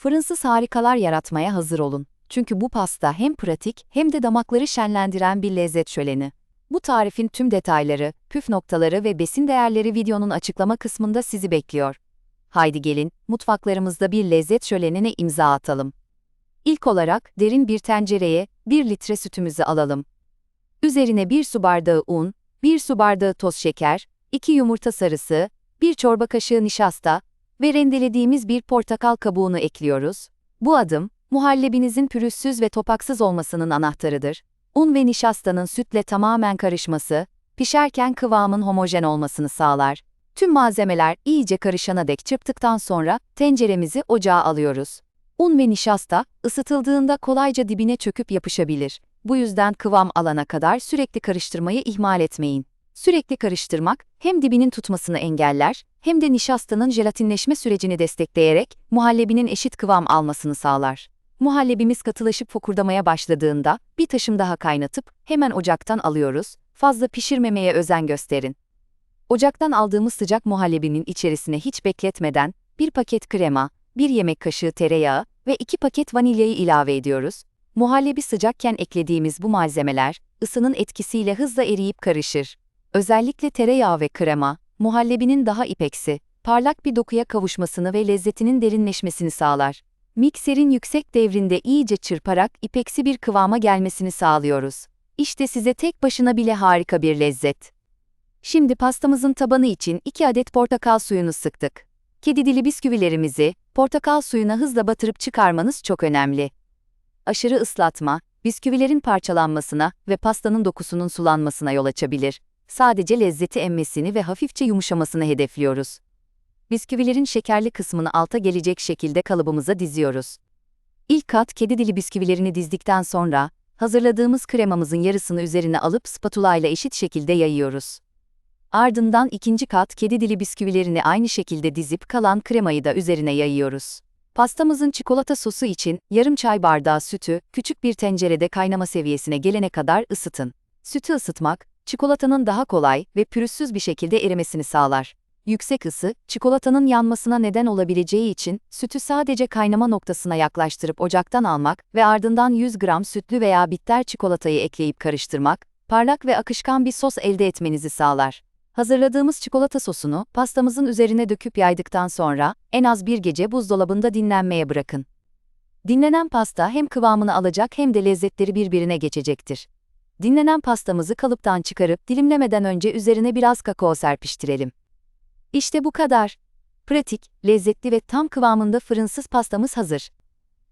Fırınsız harikalar yaratmaya hazır olun. Çünkü bu pasta hem pratik hem de damakları şenlendiren bir lezzet şöleni. Bu tarifin tüm detayları, püf noktaları ve besin değerleri videonun açıklama kısmında sizi bekliyor. Haydi gelin, mutfaklarımızda bir lezzet şölenine imza atalım. İlk olarak derin bir tencereye 1 litre sütümüzü alalım. Üzerine 1 su bardağı un, 1 su bardağı toz şeker, 2 yumurta sarısı, 1 çorba kaşığı nişasta ve rendelediğimiz bir portakal kabuğunu ekliyoruz. Bu adım, muhallebinizin pürüzsüz ve topaksız olmasının anahtarıdır. Un ve nişastanın sütle tamamen karışması, pişerken kıvamın homojen olmasını sağlar. Tüm malzemeler iyice karışana dek çırptıktan sonra tenceremizi ocağa alıyoruz. Un ve nişasta, ısıtıldığında kolayca dibine çöküp yapışabilir. Bu yüzden kıvam alana kadar sürekli karıştırmayı ihmal etmeyin. Sürekli karıştırmak, hem dibinin tutmasını engeller, hem de nişastanın jelatinleşme sürecini destekleyerek muhallebinin eşit kıvam almasını sağlar. Muhallebimiz katılaşıp fokurdamaya başladığında bir taşım daha kaynatıp hemen ocaktan alıyoruz. Fazla pişirmemeye özen gösterin. Ocaktan aldığımız sıcak muhallebinin içerisine hiç bekletmeden bir paket krema, bir yemek kaşığı tereyağı ve iki paket vanilyayı ilave ediyoruz. Muhallebi sıcakken eklediğimiz bu malzemeler ısının etkisiyle hızla eriyip karışır. Özellikle tereyağı ve krema, muhallebinin daha ipeksi, parlak bir dokuya kavuşmasını ve lezzetinin derinleşmesini sağlar. Mikserin yüksek devrinde iyice çırparak ipeksi bir kıvama gelmesini sağlıyoruz. İşte size tek başına bile harika bir lezzet. Şimdi pastamızın tabanı için 2 adet portakal suyunu sıktık. Kedi dili bisküvilerimizi portakal suyuna hızla batırıp çıkarmanız çok önemli. Aşırı ıslatma, bisküvilerin parçalanmasına ve pastanın dokusunun sulanmasına yol açabilir. Sadece lezzeti emmesini ve hafifçe yumuşamasını hedefliyoruz. Bisküvilerin şekerli kısmını alta gelecek şekilde kalıbımıza diziyoruz. İlk kat kedi dili bisküvilerini dizdikten sonra, hazırladığımız kremamızın yarısını üzerine alıp spatula ile eşit şekilde yayıyoruz. Ardından ikinci kat kedi dili bisküvilerini aynı şekilde dizip kalan kremayı da üzerine yayıyoruz. Pastamızın çikolata sosu için yarım çay bardağı sütü küçük bir tencerede kaynama seviyesine gelene kadar ısıtın. Sütü ısıtmak, çikolatanın daha kolay ve pürüzsüz bir şekilde erimesini sağlar. Yüksek ısı, çikolatanın yanmasına neden olabileceği için sütü sadece kaynama noktasına yaklaştırıp ocaktan almak ve ardından 100 gram sütlü veya bitter çikolatayı ekleyip karıştırmak, parlak ve akışkan bir sos elde etmenizi sağlar. Hazırladığımız çikolata sosunu pastamızın üzerine döküp yaydıktan sonra en az bir gece buzdolabında dinlenmeye bırakın. Dinlenen pasta hem kıvamını alacak hem de lezzetleri birbirine geçecektir. Dinlenen pastamızı kalıptan çıkarıp dilimlemeden önce üzerine biraz kakao serpiştirelim. İşte bu kadar. Pratik, lezzetli ve tam kıvamında fırınsız pastamız hazır.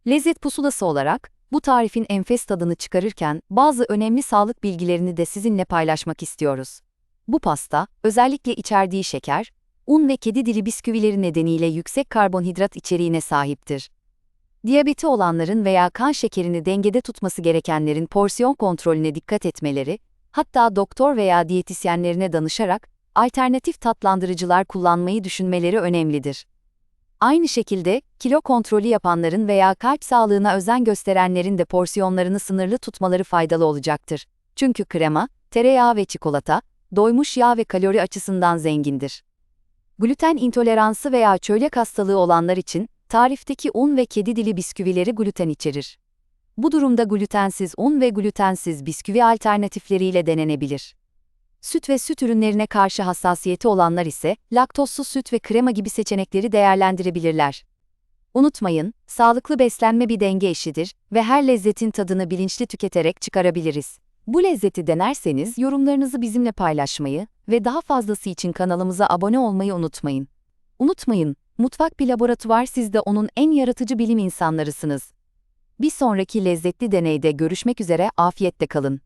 Lezzet pusulası olarak, bu tarifin enfes tadını çıkarırken bazı önemli sağlık bilgilerini de sizinle paylaşmak istiyoruz. Bu pasta, özellikle içerdiği şeker, un ve kedi dili bisküvileri nedeniyle yüksek karbonhidrat içeriğine sahiptir. Diyabeti olanların veya kan şekerini dengede tutması gerekenlerin porsiyon kontrolüne dikkat etmeleri, hatta doktor veya diyetisyenlerine danışarak alternatif tatlandırıcılar kullanmayı düşünmeleri önemlidir. Aynı şekilde, kilo kontrolü yapanların veya kalp sağlığına özen gösterenlerin de porsiyonlarını sınırlı tutmaları faydalı olacaktır. Çünkü krema, tereyağı ve çikolata, doymuş yağ ve kalori açısından zengindir. Gluten intoleransı veya çölyak hastalığı olanlar için, tarifteki un ve kedi dili bisküvileri gluten içerir. Bu durumda glutensiz un ve glutensiz bisküvi alternatifleriyle denenebilir. Süt ve süt ürünlerine karşı hassasiyeti olanlar ise laktozsuz süt ve krema gibi seçenekleri değerlendirebilirler. Unutmayın, sağlıklı beslenme bir denge eşidir ve her lezzetin tadını bilinçli tüketerek çıkarabiliriz. Bu lezzeti denerseniz yorumlarınızı bizimle paylaşmayı ve daha fazlası için kanalımıza abone olmayı unutmayın. Unutmayın, mutfak bir laboratuvar siz de onun en yaratıcı bilim insanlarısınız. Bir sonraki lezzetli deneyde görüşmek üzere afiyette kalın.